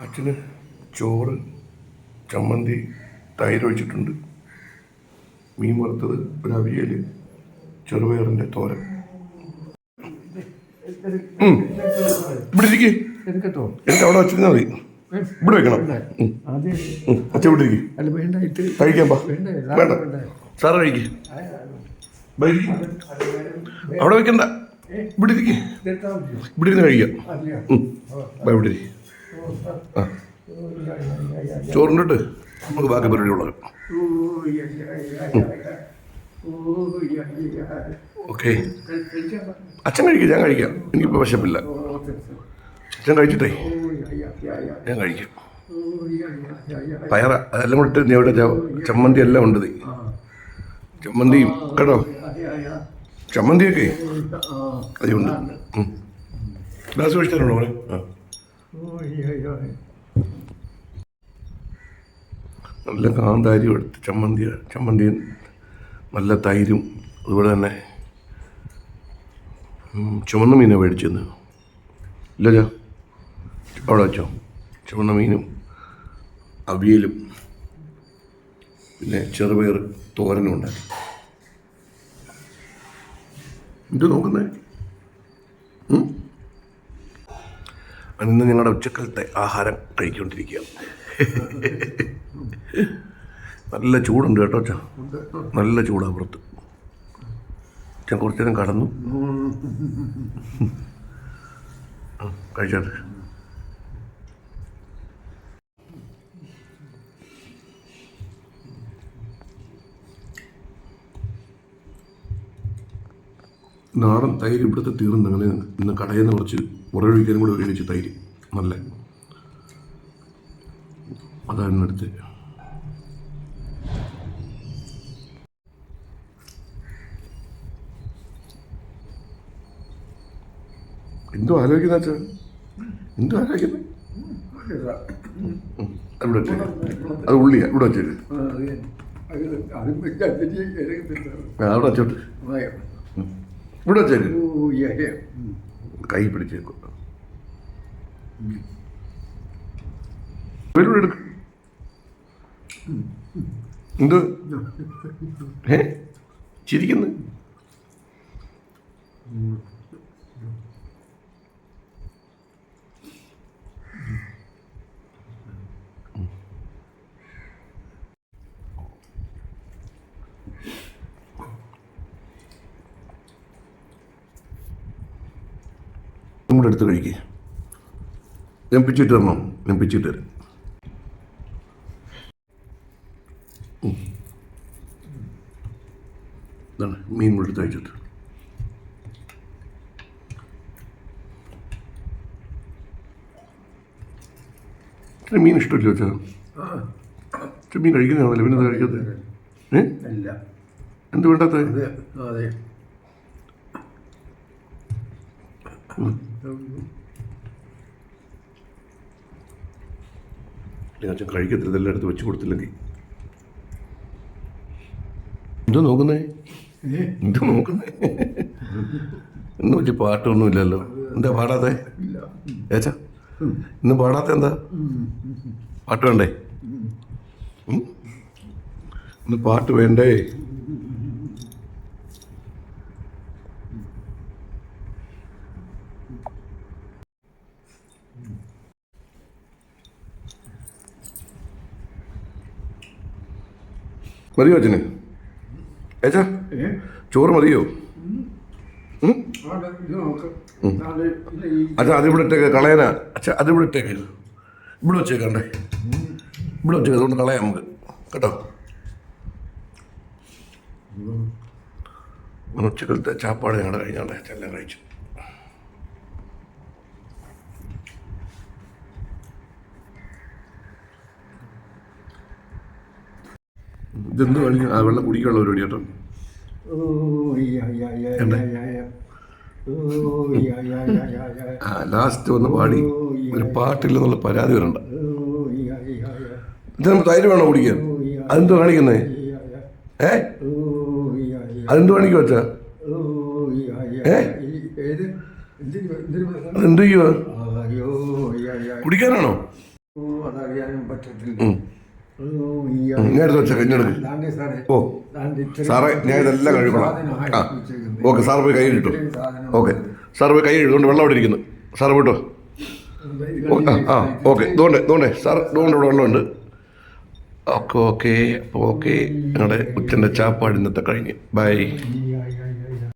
അച്ഛന് ചോറ് ചമ്മന്തി തൈര് വെച്ചിട്ടുണ്ട് മീൻ വറുത്തത് ഒരു അവിയൽ ചെറുപയറിന്റെ തോരൻ ഇവിടെ ഇരിക്കേ. എനിക്ക് അവിടെ വെച്ചിരുന്നാൽ മതി. ഇവിടെ വെക്കണം. അച്ഛൻ ഇവിടെ ഇരിക്കും. കഴിക്കാൻ പാ. വേണ്ട സാറ് കഴിക്കേ. അവിടെ വെക്കണ്ട. ഇവിടെ ഇരിക്കേ? ഇവിടെ ഇരുന്ന് കഴിക്കാം. ഇവിടെ ഇരി. ചോറിന്റെ നമുക്ക് ബാക്കി പരിപാടി ഉള്ളത്. ഓക്കെ. അച്ഛൻ കഴിക്കാം ഞാൻ കഴിക്കാം എനിക്കിപ്പോൾ വിശപ്പില്ല. അച്ഛൻ കഴിച്ചിട്ടേ. ഞാൻ കഴിക്കാം. പയറ അതെല്ലാം കൂടെ നീ അവിടെ ചമ്മന്തി എല്ലാം ഉണ്ട്. ആ. ചമ്മന്തിയും കേട്ടോ. ചമ്മന്തിയൊക്കെ. അതുണ്ട്. ഗ്ലാസ് കഴിച്ചാലുണ്ടോ മോനെ ആ. നല്ല കാന്താരിയും എടുത്ത് ചമ്മന്തി ചമ്മന്തിയും നല്ല തൈരും അതുപോലെ തന്നെ ചുവന്ന മീനെ മേടിച്ചെന്ന്. ഇല്ല അവിടെ വെച്ചോ. ചുവന്ന മീനും അവിയലും പിന്നെ ചെറുപയർ തോരനും ഉണ്ടാക്കി. ഇത് നോക്കുന്നേ? ഇന്ന് ഞങ്ങളുടെ ഉച്ചക്കലത്തെ ആഹാരം കഴിക്കൊണ്ടിരിക്കുക നല്ല ചൂടുണ്ട് കേട്ടോ അച്ഛാ. നല്ല ചൂടാണ് പുറത്ത്. ഞാൻ കുറച്ചു നേരം കടന്നു. കഴിച്ചോട്ടെ നാടൻ തൈര് ഇവിടുത്തെ തീർന്നു അങ്ങനെ ഇന്ന് കടയിൽ നിന്ന് കുറച്ച് ഉറവിക്കാനും കൂടെ ഉപയോഗിച്ച് തൈര്. നല്ല. അതാണ് അടുത്ത് എന്തോ ആലോചിക്കുന്ന അച്ഛാ? എന്തോ ആലോചിക്കുന്നത് വെച്ചേക്ക് അത് ഉള്ളിയാ. ഇവിടെ വെച്ചേ അവിടെ വെച്ചോട്ട്. ഇവിടെ വെച്ചേക്ക്. കൈ പിടിച്ചേക്കും. എടുക്ക. എന്ത്? ഏ? ചിരിക്കുന്നു? നമ്മുടെ എടുത്ത് കഴിക്കേ. ഞാൻ പിച്ചിട്ട് തരണോ ഞാൻ പിച്ചിട്ട് തരാം. ഇതാണ് മീൻ കൂടെ എടുത്ത് കഴിച്ചിട്ട്. ഇച്ചിരി മീൻ ഇഷ്ടമില്ല വെച്ചാൽ ഇച്ചിരി മീൻ കഴിക്കുന്നതാണല്ലോ? പിന്നെ കഴിക്കാത്ത ഏ. എന്ത് വേണ്ടാത്ത അതെ, അതെ. അച്ഛൻ കഴിക്കത്തില്ല ഇതെല്ലാം എടുത്ത് വെച്ച് കൊടുത്തില്ലെങ്കിൽ എന്തോ നോക്കുന്നേ? എന്തോ നോക്കുന്നേ? ഇന്ന് വലിയ പാട്ടൊന്നും ഇല്ലല്ലോ. എന്താ പാടാത്തെ. ഏച്ചാ? ഇന്ന് പാടാത്ത എന്താ? പാട്ട് വേണ്ടേ? ഇന്ന് പാട്ട് വേണ്ടേ? മതിയോ അച്ഛന്? ഏച്ചാ ചോറ് മതിയോ? അച്ഛാ അതിവിടെ ഇട്ടേക്ക് കളയാനാ. അച്ഛാ അതിവിടെ ഇട്ടേക്ക്. ഇവിടെ വെച്ചേക്കണ്ടേ. ഇവിടെ വെച്ചേക്ക് അതുകൊണ്ട് കളയാം നമുക്ക്. കേട്ടോ? ഉച്ചക്കലത്തെ ചാപ്പാട് ഞങ്ങളുടെ കഴിഞ്ഞാണ്ട് എല്ലാം കഴിച്ചു. ഇതെന്ത് കഴിഞ്ഞു ആ വെള്ളം കുടിക്കാനുള്ള പരിപാടി കേട്ടോ ലാസ്റ്റ് വന്ന് പാടി ഒരു പാട്ടില്ലെന്നുള്ള പരാതി വരണ്ട. ഇത് നമുക്ക് തൈര് വേണോ കുടിക്കാൻ അതെന്തോ കാണിക്കുന്നേ. ഏ. അതെന്തോ കാണിക്കുവോ അച്ഛാ. ഏ? അതെന്ത്. കുടിക്കാനാണോ അതറിയാനും പറ്റത്തില്ല എടുത്ത് വെച്ചേക്കാം സാറേ. ഓ സാറേ ഞാൻ ഇതെല്ലാം കഴിക്കണം ആ ഓക്കെ സാർ പോയി കൈ കിട്ടും ഓക്കെ സാർ പോയി കൈ എഴുതുകൊണ്ട് വെള്ളം അവിടെ ഇരിക്കുന്നു. സാർ വിട്ടോ ആ ഓക്കെ ഇതുകൊണ്ട് ഇതുകൊണ്ട് സാർ ഇതുകൊണ്ട് ഇവിടെ വെള്ളമുണ്ട്. ഓക്കെ ഓക്കെ അപ്പോൾ ഓക്കെ. ഞങ്ങളുടെ ഉച്ചന്റെ ചാപ്പാട് ഇന്നത്തെ കഴിഞ്ഞ്. ബൈ.